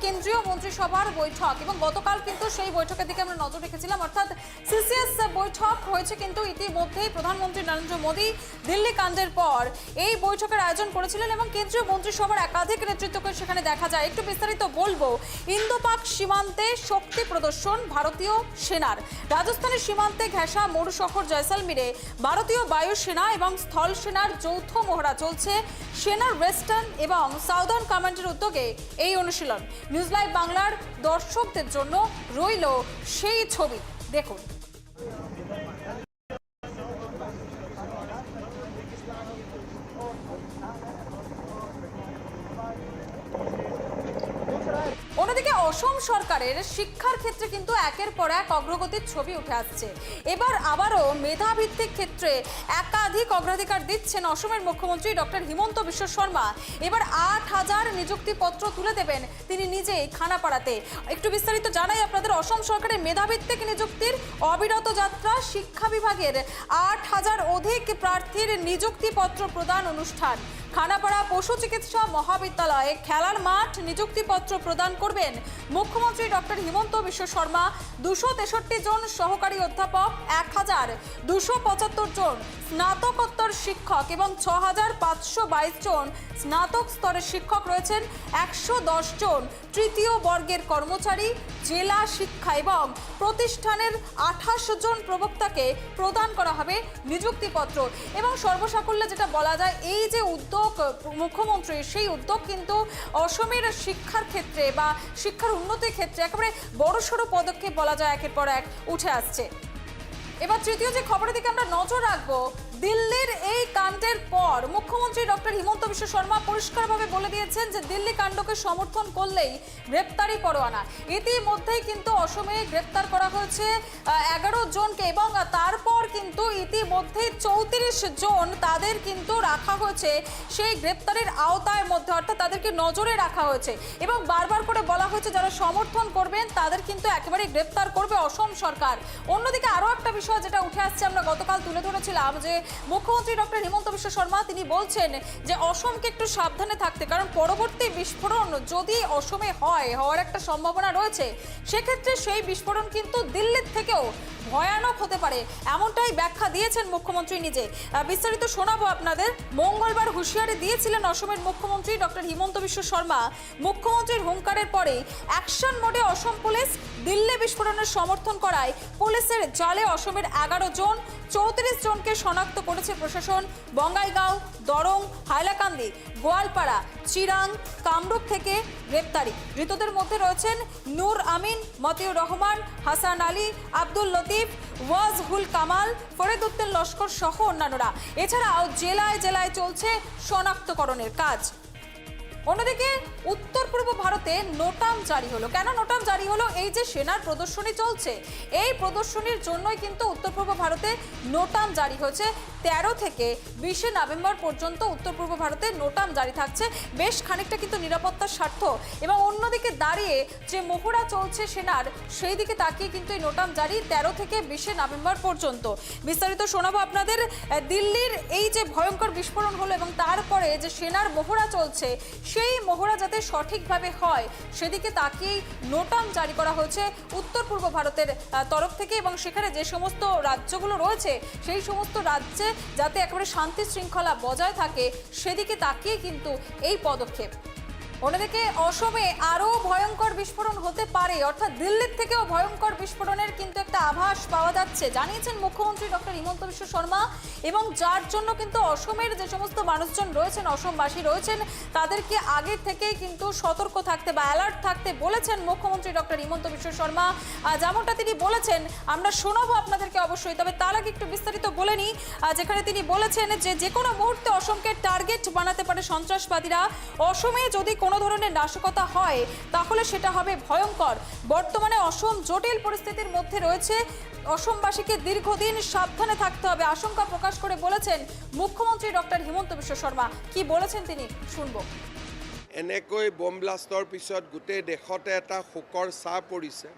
কেন্দ্রীয় প্রধানমন্ত্রী দিল্লি কাণ্ডের পর এই বৈঠকের আয়োজন করেছিলেন এবং কেন্দ্রীয় মন্ত্রিসভার একাধিক নেতৃত্বকে সেখানে দেখা যায়। একটু বিস্তারিত বলব ইন্দো পাক সীমান্তে শক্তি প্রদর্শন ভারতীয় সেনার। রাজস্থানের সীমান্তে ঘেঁষা মরু শহর জয়সালমিরে ভারতীয় বায়ুসেনা এবং স্থল সেনার যৌথ মহড়া চলছে সেনার ওয়েস্টার্ন এবং সাউদার্ন কমান্ডের উদ্যোগে এই অনুশীলন। নিউজ লাইভ বাংলার দর্শকদের জন্য রইল সেই ছবি। দেখুন অন্যদিকে অসম সরকারের শিক্ষার ক্ষেত্রে কিন্তু একের পর এক অগ্রগতির ছবি উঠে আসছে। এবার আবারও মেধাভিত্তিক ক্ষেত্রে একাধিক অগ্রাধিকার দিচ্ছেন অসমের মুখ্যমন্ত্রী ডক্টর হিমন্ত বিশ্ব শর্মা। এবার আট হাজার নিযুক্তিপত্র তুলে দেবেন তিনি নিজেই খানাপাড়াতে। একটু বিস্তারিত জানাই আপনাদের, অসম সরকারের মেধাভিত্তিক নিযুক্তির অবিরত যাত্রা, শিক্ষা বিভাগের আট হাজার অধিক প্রার্থীর নিযুক্তিপত্র প্রদান অনুষ্ঠান। খানাপাড়া পশু চিকিৎসা মহাবিদ্যালয়ে খেলার মাঠ নিযুক্তিপত্র প্রদান করবেন মুখ্যমন্ত্রী ডক্টর হিমন্ত বিশ্ব শর্মা। দুশো তেষট্টি জন সহকারী অধ্যাপক, এক হাজার দুশো পঁচাত্তর জন স্নাতকোত্তর শিক্ষক এবং ছ হাজার পাঁচশো বাইশ জন স্নাতক স্তরের শিক্ষক রয়েছেন। একশো দশ জন তৃতীয় বর্গের কর্মচারী জেলা শিক্ষা এবং প্রতিষ্ঠানের আঠাশ জন প্রবক্তাকে প্রদান করা হবে নিযুক্তিপত্র। এবং সর্বসাকুল্যে যেটা বলা যায়, এই যে উদ্যোগ মুখ্যমন্ত্রী সেই উদ্যোগ কিন্তু অসমের শিক্ষার ক্ষেত্রে বা শিক্ষার উন্নতির ক্ষেত্রে একেবারে বড়সড় পদক্ষেপ বলা যায়, একের পর এক উঠে আসছে। এবার তৃতীয় যে খবরের দিকে আমরা নজর রাখব দিল্লির এই কাণ্ডের পর মুখ্যমন্ত্রী ডক্টর হিমন্ত বিশ্ব শর্মা পরিষ্কারভাবে বলে দিয়েছেন যে দিল্লি কাণ্ডকে সমর্থন করলেই গ্রেপ্তারি পরোয়ানা। ইতিমধ্যেই কিন্তু অসমে গ্রেপ্তার করা হয়েছে এগারো জনকে এবং তারপর কিন্তু ইতিমধ্যেই চৌত্রিশ জন তাদের কিন্তু রাখা হয়েছে সেই গ্রেপ্তারের আওতায় মধ্যে, অর্থাৎ তাদেরকে নজরে রাখা হয়েছে। এবং বারবার করে বলা হয়েছে যারা সমর্থন করবেন তাদের কিন্তু একেবারে গ্রেপ্তার করবে অসম সরকার। অন্যদিকে আরও একটা বিষয় যেটা উঠে আসছে, আমরা গতকাল তুলে ধরেছিলাম যে মুখ্যমন্ত্রী ডক্টর হিমন্ত বিশ্ব শর্মা, তিনি বলছেন যে অসমকে একটু সাবধানে থাকতে, কারণ পরবর্তী বিস্ফোরণ যদি অসমে হয়, হওয়ার একটা সম্ভাবনা রয়েছে, সেক্ষেত্রে সেই বিস্ফোরণ কিন্তু দিল্লির থেকেও ভয়ানক হতে পারে, এমনটাই ব্যাখ্যা দিয়েছেন মুখ্যমন্ত্রী নিজে। বিস্তারিত শোনাবো আপনাদের। মঙ্গলবার হুঁশিয়ারি দিয়েছিলেন অসমের মুখ্যমন্ত্রী ডক্টর হিমন্ত বিশ্ব শর্মা। মুখ্যমন্ত্রীর হুঙ্কারের পরে অ্যাকশন মোডে অসম পুলিশ দিল্লি বিস্ফোরণের সমর্থন করায় পুলিশের জালে অসমের এগারো জন, চৌত্রিশ জনকে শনাক্ত করেছে প্রশাসন। বঙ্গাইগাঁও, দরং, হাইলাকান্দি, গোয়ালপাড়া, চিরাং, কামরূপ থেকে গ্রেপ্তারি। ধৃতদের মধ্যে রয়েছেন নূর আমিন, মতিউর রহমান, হাসান আলী, আব্দুল লতিফ ওয়াজহুল কামাল ফরিদুদ্দিন লস্কর সহ অন্যান্যরা। এছাড়াও জেলায় জেলায় চলছে শনাক্তকরণের কাজ। অন্যদিকে উত্তর পূর্ব ভারতে নোটাম জারি হলো। কেন নোটাম জারি হলো? এই যে সেনার প্রদর্শনী চলছে, এই প্রদর্শনীর জন্যই কিন্তু উত্তর পূর্ব ভারতে নোটাম জারি হয়েছে। তেরো থেকে বিশে নভেম্বর পর্যন্ত উত্তর পূর্ব ভারতে নোটাম জারি থাকছে। বেশ খানিকটা কিন্তু নিরাপত্তার স্বার্থ। এবং অন্যদিকে দাঁড়িয়ে যে মহড়া চলছে সেনার সেই দিকে তাকিয়ে কিন্তু এই নোটাম জারি তেরো থেকে বিশে নভেম্বর পর্যন্ত। বিস্তারিত শোনাবো আপনাদের। দিল্লির এই যে ভয়ঙ্কর বিস্ফোরণ হলো এবং তারপরে যে সেনার মহড়া চলছে, সেই মহড়া যাতে সঠিকভাবে হয়, সেদিকে তাকিয়েই নোটাম জারি করা হয়েছে উত্তর পূর্ব ভারতের তরফ থেকে। এবং সেখানে যে সমস্ত রাজ্যগুলো রয়েছে, সেই সমস্ত রাজ্যে যাতে একেবারে শান্তি শৃঙ্খলা বজায় থাকে সেদিকে তাকিয়ে কিন্তু এই পদক্ষেপ। অন্যদিকে অসমে আরও ভয়ঙ্কর বিস্ফোরণ হতে পারে, অর্থাৎ দিল্লির থেকেও ভয়ঙ্কর বিস্ফোরণের কিন্তু একটা আভাস পাওয়া যাচ্ছে, জানিয়েছেন মুখ্যমন্ত্রী ডক্টর হিমন্ত বিশ্ব শর্মা। এবং যার জন্য কিন্তু অসমের যে সমস্ত মানুষজন রয়েছেন, অসমবাসী রয়েছেন, তাদেরকে আগে থেকেই কিন্তু সতর্ক থাকতে বা অ্যালার্ট থাকতে বলেছেন মুখ্যমন্ত্রী ডক্টর হিমন্ত বিশ্ব শর্মা। যেমনটা তিনি বলেছেন, আমরা শোনাবো আপনাদেরকে অবশ্যই, তবে তার আগে একটু বিস্তারিত বলে নিই। যেখানে তিনি বলেছেন যে যে কোনো মুহূর্তে অসমকে টার্গেট বানাতে পারে সন্ত্রাসবাদীরা। অসমে যদি কোনো ধরনের নাশকতা হয়, তাহলে সেটা হবে ভয়ঙ্কর। বর্তমানে অসম জটিল পরিস্থিতির মধ্যে রয়েছে। অসমবাসীকে দীর্ঘদিন সাবধানে থাকতে হবে, আশঙ্কা প্রকাশ করে বলেছেন মুখ্যমন্ত্রী ডক্টর হিমন্ত বিশ্ব শর্মা। কি বলেছেন তিনি, শুনব। এনেকৈ বম ব্লাষ্টৰ পিছত গোটেই দেশতে এটা শোকৰ ছাঁ পৰিছে।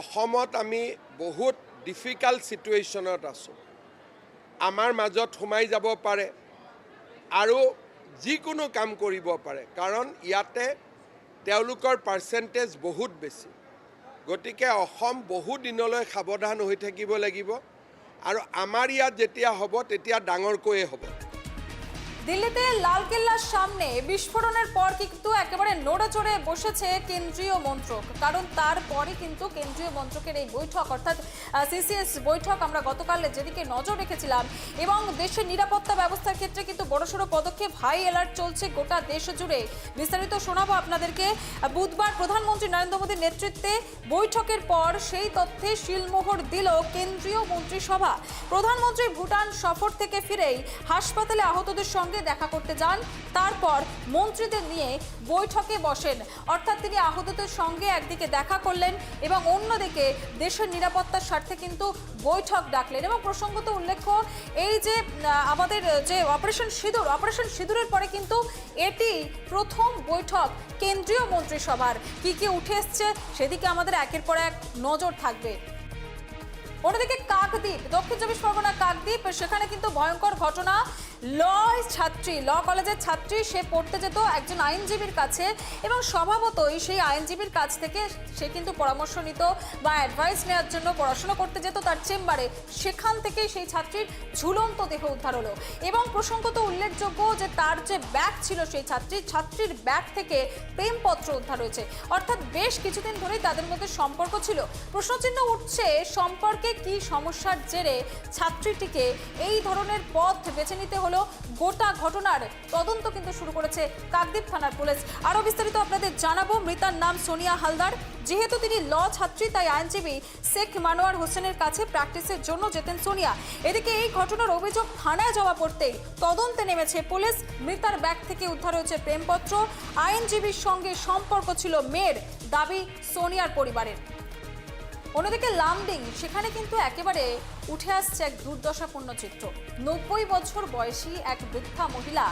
অসমত আমি বহুত ডিফিকাল্ট ছিটুৱেশ্যনত আছোঁ। আমাৰ মাজত সোমাই যাব পাৰে। আৰু যিকোনো কাম কৰিব পাৰে কাৰণ ইয়াতে তেওঁলোকৰ পাৰ্চেণ্টেজ বহুত বেছি। গতিকে অসম বহু দিনলৈ সাৱধান হৈ থাকিব লাগিব আৰু আমাৰ ইয়াত যেতিয়া হ'ব তেতিয়া ডাঙৰকৈয়ে হ'ব। দিল্লিতে লালকেল্লার সামনে বিস্ফোরণের পর কিন্তু একেবারে নড়ে চড়ে বসেছে কেন্দ্রীয় মন্ত্রক, কারণ তারপরে কিন্তু কেন্দ্রীয় মন্ত্রকের এই বৈঠক, অর্থাৎ সিসিএস বৈঠক আমরা গতকাল যেদিকে নজর রেখেছিলাম এবং দেশের নিরাপত্তা ব্যবস্থার ক্ষেত্রে কিন্তু বড়সড় পদক্ষেপ, হাই অ্যালার্ট চলছে গোটা দেশ জুড়ে। বিস্তারিত শোনাবো আপনাদেরকে। বুধবার প্রধানমন্ত্রী নরেন্দ্র মোদীর নেতৃত্বে বৈঠকের পর সেই তথ্যে শিলমোহর দিল কেন্দ্রীয় মন্ত্রিসভা। প্রধানমন্ত্রী ভুটান সফর থেকে ফিরেই হাসপাতালে আহতদের সঙ্গে দেখা করতে যান। তারপর মন্ত্রীদের নিয়ে বৈঠকে বসেন। অর্থাৎ তিনি আহতদের সঙ্গে একদিকে দেখা করলেন এবং অন্যদিকে দেশের নিরাপত্তার স্বার্থে কিন্তু বৈঠক ডাকলেন। এবং প্রসঙ্গত উল্লেখ্য, এই যে আমাদের যে অপারেশন সিঁদুর, অপারেশন সিঁদুরের পরে কিন্তু এটি প্রথম বৈঠক কেন্দ্রীয় মন্ত্রিসভার। কি কি উঠে এসছে সেদিকে আমাদের একের পর এক নজর থাকবে। অন্যদিকে কাকদ্বীপ, দক্ষিণ চব্বিশ পরগনা কাকদ্বীপ, সেখানে কিন্তু ভয়ঙ্কর ঘটনা। ল ছাত্রী, ল কলেজের ছাত্রী, সে পড়তে যেত একজন আইনজীবীর কাছে এবং স্বভাবতই সেই আইনজীবীর কাছ থেকে সে কিন্তু পরামর্শ নিত বা অ্যাডভাইস নেওয়ার জন্য পড়াশোনা করতে যেত তার চেম্বারে। সেখান থেকেই সেই ছাত্রীর ঝুলন্ত দেহ উদ্ধার হলো এবং প্রসঙ্গত উল্লেখযোগ্য যে তার যে ব্যাগ ছিল সেই ছাত্রীর ছাত্রীর ব্যাগ থেকে প্রেমপত্র উদ্ধার হয়েছে। অর্থাৎ বেশ কিছুদিন ধরেই তাদের মধ্যে সম্পর্ক ছিল। প্রশ্নচিহ্ন উঠছে সম্পর্কে কি সমস্যার জেরে ছাত্রীটিকে এই ধরনের পথ বেছে নিতে হলো গোটা ঘটনার তদন্ত কিন্তু শুরু করেছে কাকদ্বীপ থানার পুলিশ। আরও বিস্তারিত আপনাদের জানাব। মৃতার নাম সোনিয়া হালদার। যেহেতু তিনি ল ছাত্রী, তাই আইনজীবী শেখ মানোয়ার হোসেনের কাছে প্র্যাকটিসের জন্য যেতেন সোনিয়া। এদিকে এই ঘটনার অভিযোগ থানায় জমা পড়তেই তদন্তে নেমেছে পুলিশ। মৃতার ব্যাগ থেকে উদ্ধার হয়েছে প্রেমপত্র। আইনজীবীর সঙ্গে সম্পর্ক ছিল মেয়ের, দাবি সোনিয়ার পরিবারের। অন্যদিকে লামডিং, সেখানে কিন্তু একেবারে উঠে আসছে এক দুর্দশাপূর্ণ চিত্র। নব্বই বছর বয়সী এক বৃদ্ধা মহিলা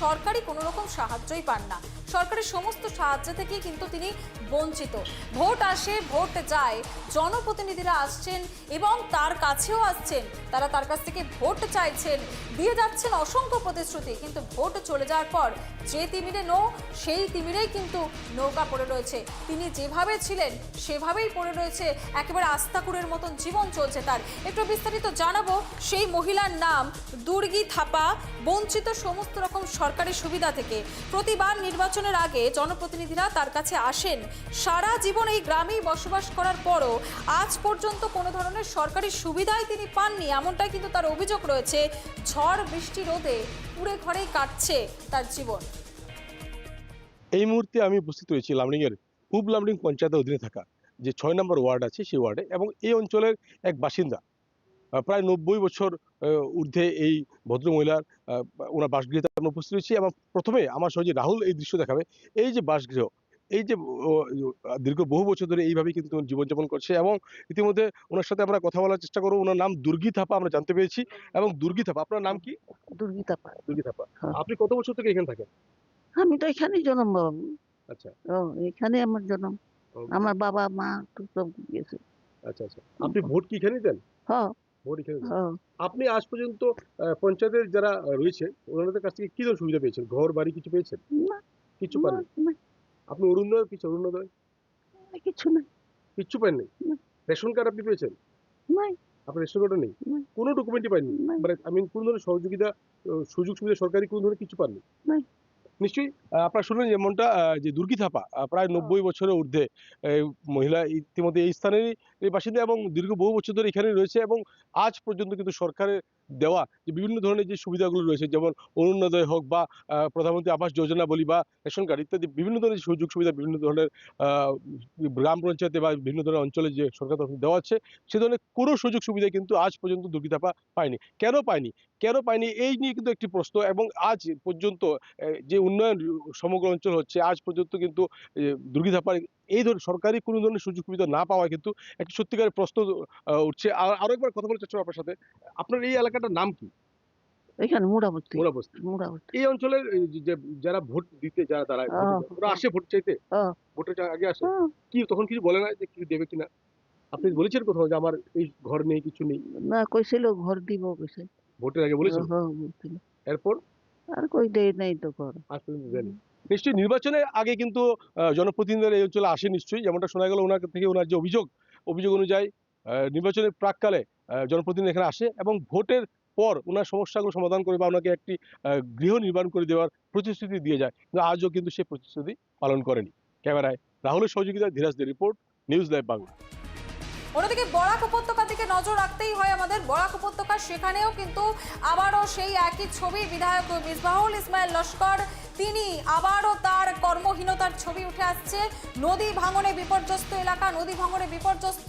সরকারি কোনো রকম সাহায্যই পান না। সরকারের সমস্ত সাহায্য থেকে কিন্তু তিনি বঞ্চিত। ভোট আসে, ভোট যায়, জনপ্রতিনিধিরা আসছেন এবং তার কাছেও আসছেন। তারা তার কাছ থেকে ভোট চাইছেন। দিয়ে যাচ্ছেন অসংখ্য প্রতিশ্রুতি, কিন্তু ভোট চলে যাওয়ার পর যে তিমিরে নৌ, সেই তিমিরেই কিন্তু নৌকা পড়ে রয়েছে। তিনি যেভাবে ছিলেন, সেভাবেই পড়ে রয়েছে। একেবারে আস্তাকুরের মতন জীবন চলছে তার। একটু বিস্তারিত জানাব, সেই মহিলার নাম দুর্গি থাপা, বঞ্চিত সমস্ত রকম সরকারি সুবিধা থেকে। প্রতিবার নির্বাচনের আগে জনপ্রতিনিধিরা তার কাছে আসেন। সারা জীবন এই গ্রামেই বসবাস করার পরও আজ পর্যন্ত কোনো ধরনের সরকারি সুবিধাই তিনি পাননি, এমনটাই কিন্তু তার অভিযোগ রয়েছে। ঝড় বৃষ্টি রোদে পুড়ে ঘরেই কাটছে তার জীবন। এই মুহূর্তে আমি উপস্থিত রয়েছি লামডিংয়ের পূব লামডিং পঞ্চায়েতের অধীনে থাকা যে ছয় নম্বর ওয়ার্ড আছে সেই ওয়ার্ডে এবং এই অঞ্চলের এক বাসিন্দা। প্রায় নব্বই বছর ঊর্ধ্বে এই ভদ্রমহিলার ওনার বাসগৃহে আমরা উপস্থিত রয়েছি এবং প্রথমে আমার সহজে রাহুল এই দৃশ্য দেখাবে। এই যে বাসগৃহ এই যে দীর্ঘ বহু বছর ধরে এইভাবেই কিন্তু জীবনযাপন করছে এবং ইতিমধ্যে ওনার সাথে আমরা কথা বলার চেষ্টা করব। ওনার নাম দুর্গি থাপা আমরা জানতে পেরেছি এবং দুর্গি থাপা আপনার নাম কি? দুর্গিতা পায় দুর্গি থাপা। হ্যাঁ। আপনি কত বছর থেকে এখানে থাকেন? আমি তো এখানেই জন্ম আচ্ছা। ও এখানে আমার জন্ম। আমার বাবা মা তো সব গেছে আচ্ছা আচ্ছা। আপনি ভোট কি এখানেই দেন? হ ভোট এখানে দেন? হ আপনি আজ পর্যন্ত আহ, পঞ্চায়েতের যারা আহ, রয়েছে ওনাদের কাছ থেকে কি ধরনের সুবিধা পেয়েছেন? ঘর বাড়ি কিছু পেয়েছেন? না কিছু পাননি? না, আপনি অরুণোদয় কিছু অরুণোদয়? না, কিছু নাই কিচ্ছু পাননি? না। রেশন কার্ড আপনি পেয়েছেন? নাই আপনার রেশন কার্ডও নেই। কোনো ডকুমেন্টই পাইনি নাই। মানে আমি কোন ধরনের সহযোগিতা আহ, সুযোগ সুবিধা সরকারি কোনো ধরনের কিছু পাননি? নাই। নিশ্চয়ই আপনার শুনলেন যেমনটা যে দুর্গি থাপা প্রায় নব্বই বছরের ঊর্ধ্বে মহিলা ইতিমধ্যে এই স্থানেরই এই বাসিন্দা এবং দীর্ঘ বহু বছর ধরে এখানে রয়েছে এবং আজ পর্যন্ত কিন্তু সরকারের দেওয়া যে বিভিন্ন ধরনের যে সুবিধাগুলো রয়েছে, যেমন অরুণোদয় হোক বা প্রধানমন্ত্রী আবাস যোজনা বলি বা রেশন কার্ড ইত্যাদি, বিভিন্ন ধরনের সুযোগ সুবিধা বিভিন্ন ধরনের গ্রাম পঞ্চায়েতে বা বিভিন্ন ধরনের অঞ্চলে যে সরকার তরফ দেওয়া হচ্ছে সে ধরনের কোনো সুযোগ সুবিধা কিন্তু আজ পর্যন্ত দুর্গিতাপা পায়নি। কেন পায়নি? কেন পায়নি? এই নিয়ে কিন্তু একটি প্রশ্ন এবং আজ পর্যন্ত যে উন্নয়ন সমগ্র অঞ্চল হচ্ছে, আজ পর্যন্ত কিন্তু দুর্গিধাপার এই ধরনের সরকারি কোনো ধরনের সুযোগ সুবিধা না পাওয়া কিন্তু একটি সত্যিকারের প্রশ্ন উঠছে। আর আরও একবার কথা বলতে চাচ্ছি আপনার সাথে। আপনার এই এলাকাটার নাম কি? এখানে মুড়াবস্তি মোরাবস্তি। মুড়াবস্তি এই অঞ্চলের যে- যে যারা ভোট দিতে যারা। যায়, ওরা আসে ভোট চাইতে। ভোটের আগে আসে? হ্যাঁ, কি তখন কিছু বলে না যে কি দেবে কিনা? আপনি বলেছেন কোথাও যে আমার এই ঘর নেই কিছু নেই। না কইছিল ঘর দিব কইছে ভোটের আগে বলেছিল? হ্যাঁ, বলছিল। এরপর? আর কই দেয় নাই তো আজ পর্যন্ত দেয়নি। নিশ্চয়ই নির্বাচনের আগে কিন্তু জনপ্রতিনিধিরা এই অঞ্চলে আসে নিশ্চয়ই। যেমনটা শোনা গেল ওনার থেকে ওনার যে অভিযোগ অভিযোগ অনুযায়ী নির্বাচনের প্রাককালে জনপ্রতিনিধি এখানে আসে এবং ভোটের পর ওনার সমস্যাগুলো সমাধান করে বা ওনাকে একটি গৃহ নির্মাণ করে দেওয়ার প্রতিশ্রুতি দিয়ে যায়। কিন্তু আজও কিন্তু সে প্রতিশ্রুতি পালন করেনি। ক্যামেরায় রাহুলের সহযোগিতায় ধীরাজদের রিপোর্ট, নিউজ লাইভ বাংলা। অন্যদিকে বরাক উপত্যকার দিকে নজর রাখতেই হয় আমাদের। বরাক উপত্যকা সেখানেও কিন্তু আবারও সেই একই ছবি। বিধায়ক মিসবাহুল ইসমাইল লস্কর তিনি আবারও তার কর্মহীনতার ছবি উঠে আসছে। নদী ভাঙনে বিপর্যস্ত এলাকা, নদী ভাঙনে বিপর্যস্ত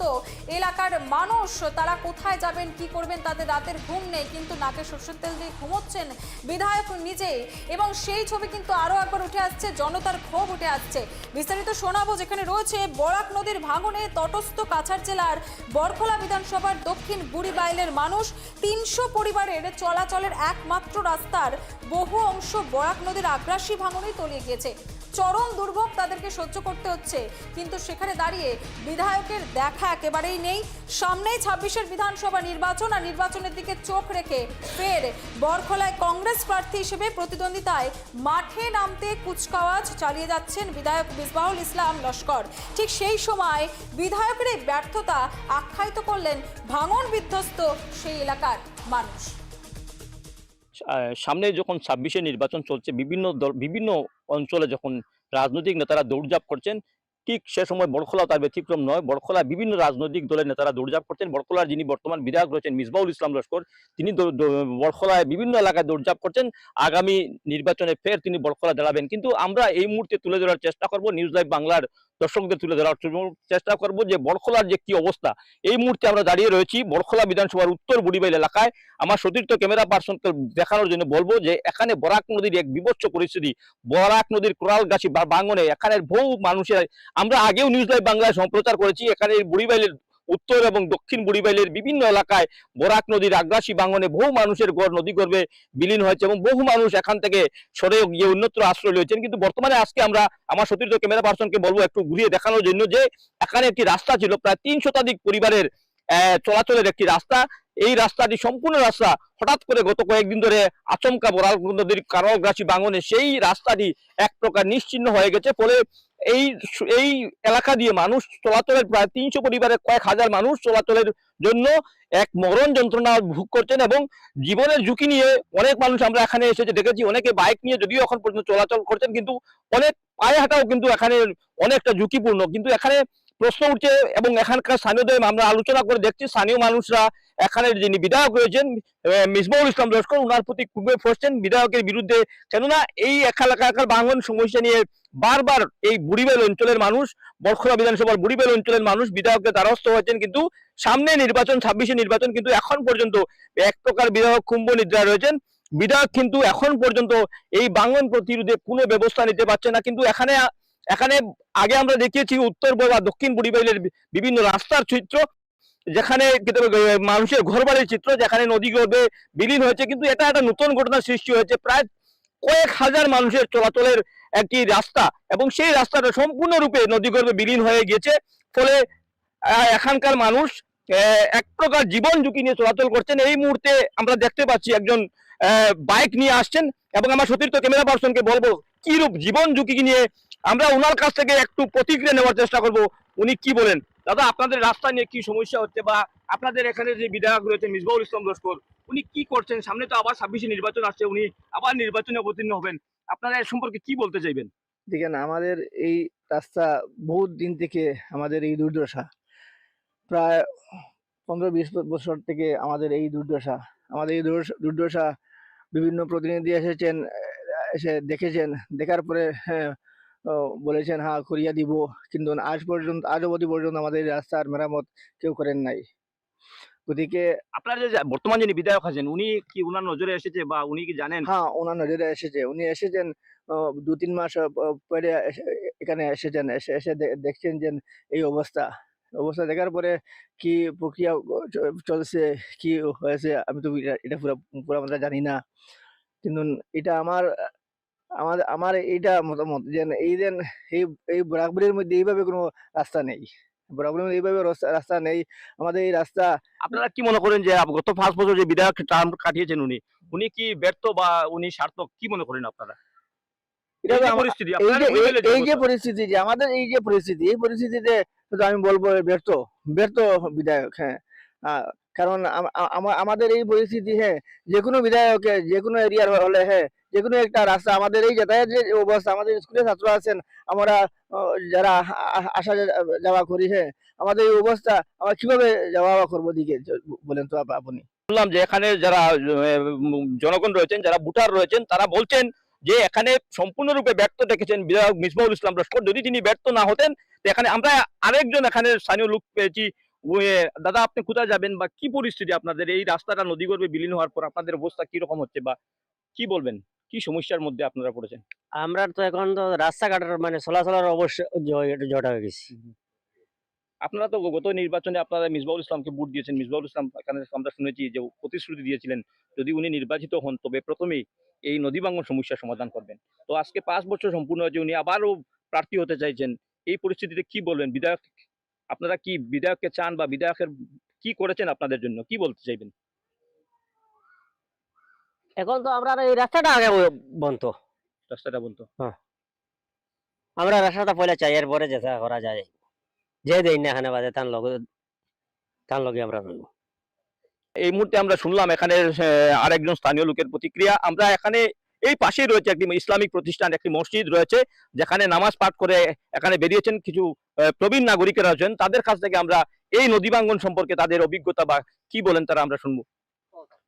এলাকার মানুষ, তারা কোথায় যাবেন, কি করবেন, তাদের রাতের ঘুম নেই, কিন্তু নাকে সরষের তেল দিয়ে ঘুমোচ্ছেন বিধায়ক নিজেই এবং সেই ছবি কিন্তু আরও একবার উঠে আসছে, জনতার ক্ষোভ উঠে আসছে। বিস্তারিত শোনাবো যেখানে রয়েছে বরাক নদীর ভাঙনে তটস্থ কাছাড় জেলার বরখোলা বিধানসভার দক্ষিণ বুড়িবাইলের মানুষ। তিনশো পরিবারের চলাচলের একমাত্র রাস্তার বহু অংশ বরাক নদীর আগ্রাসী ভাঙনেই তলিয়ে গিয়েছে। চরম দুর্ভোগ তাদেরকে সহ্য করতে হচ্ছে। কিন্তু সেখানে দাঁড়িয়ে বিধায়কের দেখা একেবারেই নেই। সামনেই ছাব্বিশের বিধানসভা নির্বাচন আর নির্বাচনের দিকে চোখ রেখে ফের বরখলায় কংগ্রেস প্রার্থী হিসেবে প্রতিদ্বন্দ্বিতায় মাঠে নামতে কুচকাওয়াজ চালিয়ে যাচ্ছেন বিধায়ক মিসবাহুল ইসলাম লস্কর। ঠিক সেই সময় বিধায়কের এই ব্যর্থতা আখ্যায়িত করলেন ভাঙন বিধ্বস্ত সেই এলাকার মানুষ। সামনে যখন ছাব্বিশে নির্বাচন চলছে, বিভিন্ন দল বিভিন্ন অঞ্চলে যখন রাজনৈতিক নেতারা দৌড়ঝাঁপ করছেন, ঠিক সে সময় বড়খোলা তার ব্যতিক্রম নয়। বড়খোলা বিভিন্ন রাজনৈতিক দলের নেতারা দৌড়ঝাঁপ করছেন। বড়খোলার যিনি বর্তমান বিধায়ক রয়েছেন, মিসবাউল ইসলাম লস্কর, তিনি বড়খোলায় বিভিন্ন এলাকায় দৌড়ঝাঁপ করছেন। আগামী নির্বাচনে ফের তিনি বড়খোলা দাঁড়াবেন। কিন্তু আমরা এই মুহূর্তে তুলে ধরার চেষ্টা করব নিউজ লাইভ বাংলার দর্শকদের তুলে ধরার চেষ্টা করব যে বড়খোলার যে কি অবস্থা, এই মুহূর্তে আমরা দাঁড়িয়ে রয়েছি বড়খোলা বিধানসভার উত্তর বুড়িবাইল এলাকায়। আমার সতীর্থ ক্যামেরা পার্সনকে দেখানোর জন্য বলব যে এখানে বরাক নদীর এক বিভৎস পরিস্থিতি। বরাক নদীর কোরালগাছি বা বাঙনে এখানের বহু মানুষের, আমরা আগেও নিউজ লাইভ বাংলায় সম্প্রচার করেছি এখানে বুড়িবাইলের উত্তর এবং দক্ষিণ বুড়িবাইলের বিভিন্ন এলাকায় বরাক নদীর আগ্রাসী বাঙনে বহু মানুষের গড় নদী গর্বে বিলীন হয়েছে এবং বহু মানুষ এখান থেকে সরে গিয়ে অন্যত্র আশ্রয় লিয়েছেন। কিন্তু বর্তমানে আজকে আমরা আমার সতীর্থ ক্যামেরা পার্সনকে বলব একটু ঘুরিয়ে দেখানোর জন্য যে এখানে একটি রাস্তা ছিল, প্রায় তিন শতাধিক পরিবারের চলাচলের একটি রাস্তা। এই রাস্তাটি সম্পূর্ণ রাস্তা হঠাৎ করে গত কয়েকদিন ধরে আচমকা বরাল নদীর কারগ্রাসী বাঙনে সেই রাস্তাটি এক প্রকার নিশ্চিহ্ন হয়ে গেছে। ফলে এই এই এলাকা দিয়ে মানুষ চলাচলের প্রায় তিনশো পরিবারের কয়েক হাজার মানুষ চলাচলের জন্য এক মরণ যন্ত্রণা ভোগ করছেন এবং জীবনের ঝুঁকি নিয়ে অনেক মানুষ আমরা এখানে এসেছে, দেখেছি। অনেকে বাইক নিয়ে যদিও এখন পর্যন্ত চলাচল করছেন, কিন্তু অনেক পায়ে হাঁটাও কিন্তু এখানে অনেকটা ঝুঁকিপূর্ণ। কিন্তু এখানে প্রশ্ন উঠছে এবং এখানকার স্থানীয়দের আমরা আলোচনা করে দেখছি। স্থানীয় মানুষরা এখানে যিনি বিধায়ক রয়েছেন মিসবাউল ইসলাম লস্কর ওনার প্রতি খুবই ফসছেন বিধায়কের বিরুদ্ধে। কেননা এই এলাকার বাঙ্গন সমস্যা নিয়ে বারবার এই বুড়িবেল অঞ্চলের মানুষ, বরখলা বিধানসভার বুড়িবেল অঞ্চলের মানুষ বিধায়কের দ্বারস্থ হয়েছেন কিন্তু সামনে নির্বাচন, ছাব্বিশে নির্বাচন কিন্তু এখন পর্যন্ত এক প্রকার বিধায়ক কুম্ভ নিদ্রা রয়েছেন। বিধায়ক কিন্তু এখন পর্যন্ত এই বাঙ্গন প্রতিরোধে কোনো ব্যবস্থা নিতে পারছে না। কিন্তু এখানে এখানে আগে আমরা দেখিয়েছি উত্তর বা দক্ষিণ বুড়িবাইলের বিভিন্ন রাস্তার চিত্র, যেখানে মানুষের ঘর বাড়ির চিত্র, যেখানে নদী গর্ভে বিলীন হয়েছে। কিন্তু এটা একটা নতুন ঘটনা সৃষ্টি হয়েছে। প্রায় কয়েক হাজার মানুষের চলাচলের একটি রাস্তা এবং সেই রাস্তাটা সম্পূর্ণরূপে নদী গর্ভে বিলীন হয়ে গেছে ফলে এখানকার মানুষ এক প্রকার জীবন ঝুঁকি নিয়ে চলাচল করছেন। এই মুহূর্তে আমরা দেখতে পাচ্ছি একজন বাইক নিয়ে আসছেন এবং আমার সতীর্থ ক্যামেরা পার্সনকে বলব কি রূপ জীবন ঝুঁকি নিয়ে আমরা ওনার কাছ থেকে একটু প্রতিক্রিয়া নেওয়ার চেষ্টা করব। উনি কি বলেন? দাদা, আপনাদের রাস্তা নিয়ে কি সমস্যা হচ্ছে বা আপনাদের এখানে যে বিধায়ক রয়েছে মিসবাউল ইসলাম লস্কর, উনি কি করছেন? সামনে তো আবার ছাব্বিশে নির্বাচন আসছে, উনি আবার নির্বাচনে অবতীর্ণ হবেন। আপনারা এর সম্পর্কে কি বলতে চাইবেন? দেখেন, আমাদের এই রাস্তা বহুত দিন থেকে আমাদের এই দুর্দশা। প্রায় পনেরো বিশ বছর থেকে আমাদের এই দুর্দশা। আমাদের এই দুর্দশা- বিভিন্ন প্রতিনিধি এসেছেন এসে দেখেছেন। দেখার পরে হ্যাঁ বলেছেন হ্যাঁ করিয়া দিব। কিন্তু আজ পর্যন্ত আজ অবধি পর্যন্ত আমাদের রাস্তার মেরামত কেউ করেন নাই। গতিকে আপনার যে বর্তমান যিনি বিধায়ক আছেন উনি কি উনার নজরে এসেছে বা উনি কি জানেন? হ্যাঁ ওনার নজরে এসেছে। উনি এসেছেন দু তিন মাস পরে এখানে এসেছেন এসে এসে দেখছেন যে এই অবস্থা। অবস্থা দেখার পরে কি প্রক্রিয়া চলছে কি হয়েছে আমি তো এটা- এটা পুরো পুরো আমরা জানি না। কিন্তু এটা আমার আমার আমার এইটা মতামত যে এই যে এই এই বরাকবরের মধ্যে এইভাবে কোনো রাস্তা নেই। প্রবলেম এইভাবে রাস্তা রাস্তা নেই। আমাদের এই রাস্তা আপনারা কি মনে করেন যে গত পাঁচ বছর যে বিধায়ক টার্ম কাটিয়েছেন উনি উনি কি ব্যর্থ বা উনি সার্থক? কি মনে করেন আপনারা? এই যে পরিস্থিতি যে বুঝে এই- ফেলেছেন এই যে অবস্থা। পরিস্থিতি যে আমাদের এই যে পরিস্থিতি এই পরিস্থিতিতে আমি বলব ব্যর্থ ব্যর্থ বিধায়ক হ্যাঁ। কারণ আম- আমাদের এই পরিস্থিতি হ্যাঁ যে কোনো বিধায়কে যে কোনো এরিয়ার হলে হ্যাঁ যে কোনো একটা রাস্তা আমাদের এই যাতায়াত যে অবস্থা, আমাদের স্কুলে ছাত্র আছেন, আমরা যারা আসা যাওয়া করি হ্যাঁ আমাদের এই অবস্থা, আমরা কীভাবে যাওয়া করব দিকে? বলেন তো আপনি। শুনলাম যে এখানে যারা জনগণ রয়েছেন, যারা ভোটার রয়েছেন, তারা বলছেন যে এখানে সম্পূর্ণরূপে ব্যর্থ দেখেছেন বিধায়ক মিসবাউল ইসলাম লস্কর যদি তিনি ব্যর্থ না হতেন এখানে আমরা আরেকজন এখানে স্থানীয় লোক পেয়েছি। দাদা, আপনি কোথায় যাবেন বা কি পরিস্থিতি আপনাদের? এই রাস্তাটা নদী গর্ভে বিলীন হওয়ার পর আপনাদের অবস্থা কি রকম হচ্ছে বা কি বলবেন? কি সমস্যার মধ্যে আপনারা পড়েছেন? আমরা তো এখন তো রাস্তাঘাটের মানে চলাচলের অবশ্য জটা হয়ে গেছি। আপনারা তো গত নির্বাচনে আপনারা মিসবাউল ইসলামকে ভোট দিয়েছেন। মিসবাউল ইসলাম আমরা শুনেছি যে প্রতিশ্রুতি দিয়েছিলেন যদি উনি নির্বাচিত হন তবে প্রথমেই এই নদী ভাঙ্গন সমস্যার সমাধান করবেন। তো আজকে পাঁচ বছর সম্পূর্ণ হয়েছে উনি আবারও প্রার্থী হতে চাইছেন। এই পরিস্থিতিতে কি বলবেন? বিধায়ক আপনারা কি বিধায়ককে চান বা বিধায়কের কি করেছেন আপনাদের জন্য? কি বলতে চাইবেন? এখন তো আমরা এই রাস্তাটা আগে ব- বন্ধ রাস্তাটা বলতো আমরা রাস্তাটা পয়লা চাই এরপরে যেটা করা যায়। যে দেই না এখানে বাজে তার লগে তার লগে আমরা রইব এই মুহূর্তে আমরা শুনলাম এখানে আরেকজন স্থানীয় লোকের প্রতিক্রিয়া। আমরা এখানে এই পাশেই রয়েছে একটি ইসলামিক প্রতিষ্ঠান একটি মসজিদ রয়েছে যেখানে নামাজ পাঠ করে এখানে বেরিয়েছেন কিছু প্রবীণ নাগরিকেরা আছেন। তাদের কাছ থেকে আমরা এই নদী সম্পর্কে তাদের অভিজ্ঞতা বা কি বলেন তারা আমরা শুনব।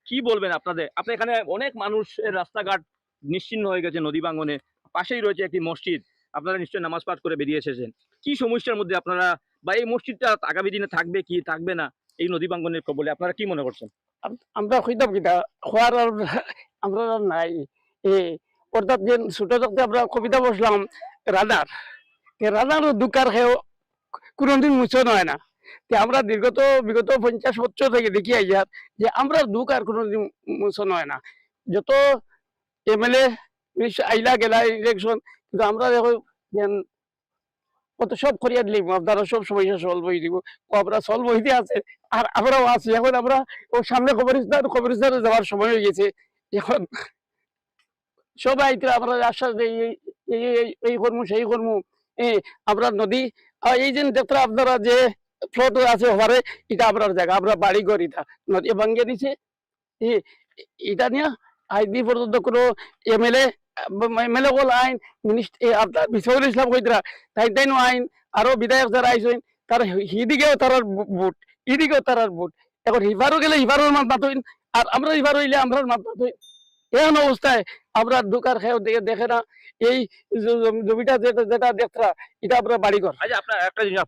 কি বলবেন আপনাদের? আপনি এখানে অনেক মানুষের রাস্তাঘাট নিশ্চিন্ন হয়ে গেছে নদী ভাঙ্গনে পাশেই রয়েছে একটি মসজিদ। আপনারা নিশ্চয়ই নামাজ পাঠ করে বেরিয়ে এসেছেন। কি সমস্যার মধ্যে আপনারা বা এই মসজিদটা আগামী দিনে থাকবে কি থাকবে না এই নদী ভাঙ্গনের কবলে আপনারা কি মনে করছেন? আমরা কিতা খোয়ার আর আমরা নাই। অর্থাৎ যে ছোট থাকতে আমরা কবিতা বসলাম রানার রানার দুকার খেয়েও কোনোদিন মুছন হয় না। তে আমরা দীর্ঘত বিগত পঞ্চাশ বছর থেকে দেখি আইয়ার যে আমরা দুঃখ আর কোনোদিন মুছন হয় না। যত এমএলএ আইলা গেলা ইলেকশন কিন্তু আমরা দেখো কত সব করিয়া দিলাম আপনারা সব সমস্যা সলভ হয়ে দিব। আমরা সলভ হইতে আছে, আর আমরাও আছি। এখন আমরা ও সামনে কবরস্থান কবরস্থানে যাওয়ার সময় হয়ে গেছে। এখন সবাই তো আমরা আশ্বাস দিই, এই- কর্ম, সেই কর্ম। আমরা নদী এই যে দেখতে আপনারা যে ফ্লোট আছে ওভারে এটা আপনার জায়গা আমরা বাড়ি ঘর এটা নদী ভাঙ্গে এ এটা নিয়ে আজ পর্যন্ত কোনো এমএলএ এমএলএ বল আইন মিনিস্টার আপনার ইসলাম কইতরা, তাই তাই আইন, আরও বিধায়ক যারা আইসেন তার হিদিকেও তার ভোট ইদিকেও তার ভোট। এখন হিফারও গেলে হিফারোর মাত মাতইন আর আমরা হিফার হইলে আমরা মাত মাতইন এমন অবস্থায় আমরা দোকান খেয়ে দেখে দেখে না, এই জমিটা যেটা যেটা দেখরা এটা আমরা বাড়ি ঘর আচ্ছা আপনার একটা জিনিস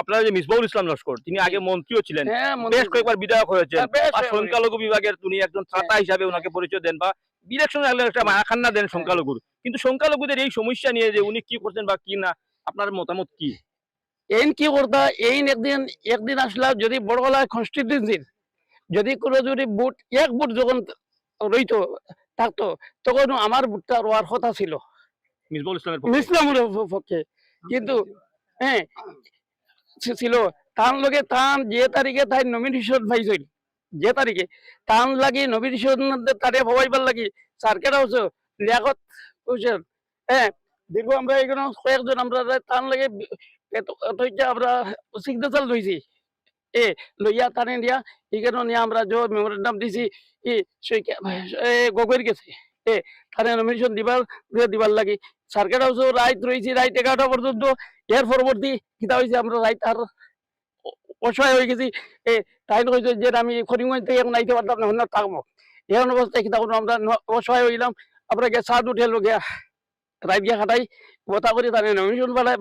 আপনারা যে মিসবাউল ইসলাম লস্কর তিনি আগে মন্ত্রীও ছিলেন। হ্যাঁ বেশ কয়েকবার বিধায়ক হয়েছেন। হ্যাঁ, সংখ্যালঘু বিভাগের তিনি একজন ত্রাতা হিসাবে ওনাকে পরিচয় দেন বা ইলেকশন একটা মায়াখান্না দেন সংখ্যালঘুর। কিন্তু সংখ্যালঘুদের এই সমস্যা নিয়ে যে উনি কি করছেন বা কি না আপনার মতামত কি? এইন কি করতা এইন একদিন একদিন আসলা যদি বড়গলা কনস্টিটিউন্সির যদি কোনো যদি বুট এক বুট যখন রইতো থাকতো তখন আমার বুটটা রোয়ার কথা ছিল। মিসবাউল ইসলামের পক্ষে। পক্ষে। কিন্তু হ্যাঁ ছিল। তার লগে তান, যে তারিখে তাই নমিনেশন পাইছিল। যে তারিখে তান লাগি নমিনেশন তারে ভবাইবার লাগি সার্কেট হাউস লিয়াকত হ্যাঁ দীর্ঘ আমরা এখানে কয়েকজন, আমরা তান লাগে আমরা সিগনেচার লইছি এ, লইয়া তানে দিয়া এখানে নিয়ে আমরা যে মেমোরেন্ডাম দিছি, ই গগৈর গেছে। এ তারে নমিনেশন দিবার দিবার লাগি সার্কেট হাউসে রাইট রয়েছে রাইট এগারোটা পর্যন্ত। এর পরবর্তী কিতা হয়েছে, আমরা রাইট আর অসহায় হয়ে গেছি। এ, তাই কইছে যে আমি করিমগঞ্জ থেকে এখন আইতে পারতাম না অন্য থাকব। এমন অবস্থায় কিতা করব, আমরা অসহায় হইলাম আমরা গিয়ে সাত উঠে গিয়া রাইট গিয়া খাটাই কথা করি তার নমিনেশন পাঠাই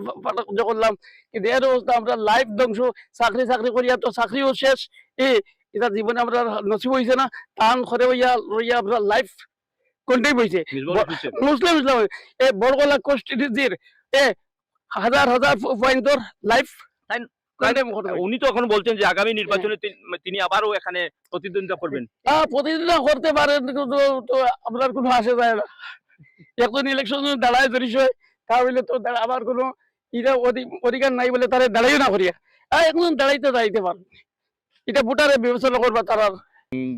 করলাম। কিন্তু এর অবস্থা আমরা লাইফ ধ্বংস, চাকরি চাকরি করিয়া তো চাকরিও শেষ। এ, এটা জীবনে আমরা নসিব হয়েছে না। টান করে হইয়া রইয়া আমরা লাইফ কন্টেই বইছে। মুসলিম ইসলাম। এ বড়গোলা কনস্টিটিউন্সির এ হাজার হাজার পয়েন্টর লাইফ উনি তো এখন বলছেন যে আগামী নির্বাচনে তিনি- তিনি আবারও এখানে প্রতিদ্বন্দ্বিতা করবেন। প্রতিদিন করতে পারেন কিন্তু আপনার কোনো আসে যায় না। এখন ইলেকশন দাঁড়ায় ধরিস তা হইলে তো আবার কোনো ইটা অধি- অধিকার নাই বলে তারা দাঁড়াইও না করিয়া। এখন দাঁড়াইতে দাঁড়াইতে পারে এটা ভোটারে বিবেচনা করবা তারা।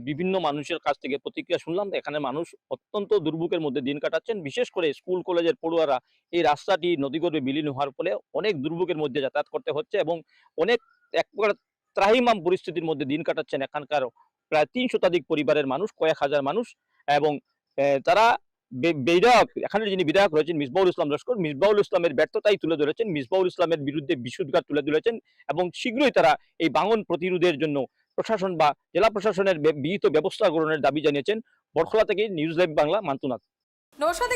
বিভিন্ন মানুষের কাছ থেকে প্রতিক্রিয়া শুনলাম এখানে মানুষ অত্যন্ত দুর্ভোগের মধ্যে দিন কাটাচ্ছেন। বিশেষ করে স্কুল, কলেজের পড়ুয়ারা এই রাস্তাটি নদীগর্ভে বিলীন হওয়ার ফলে অনেক দুর্ভোগের মধ্যে যাতায়াত করতে হচ্ছে এবং অনেক এক প্রকার ত্রাহিমাম পরিস্থিতির মধ্যে দিন কাটাচ্ছেন এখানকার প্রায় তিন শতাধিক পরিবারের মানুষ, কয়েক হাজার মানুষ এবং তারা বিধায়ক, এখানে যিনি বিধায়ক রয়েছেন মিসবাউল ইসলাম লস্কর, মিসবাউল ইসলামের ব্যর্থতাই তুলে ধরেছেন, মিসবাউল ইসলামের বিরুদ্ধে বিশুদ্ধার তুলে ধরেছেন এবং শীঘ্রই তারা এই বাঙন প্রতিরোধের জন্য প্রশাসন বা জেলা প্রশাসনের বিহিত ব্যবস্থা গ্রহণের দাবি জানিয়েছেন বরখলা থেকে নিউজ লাইভ বাংলা মান্তুনাথ। নৌসাদ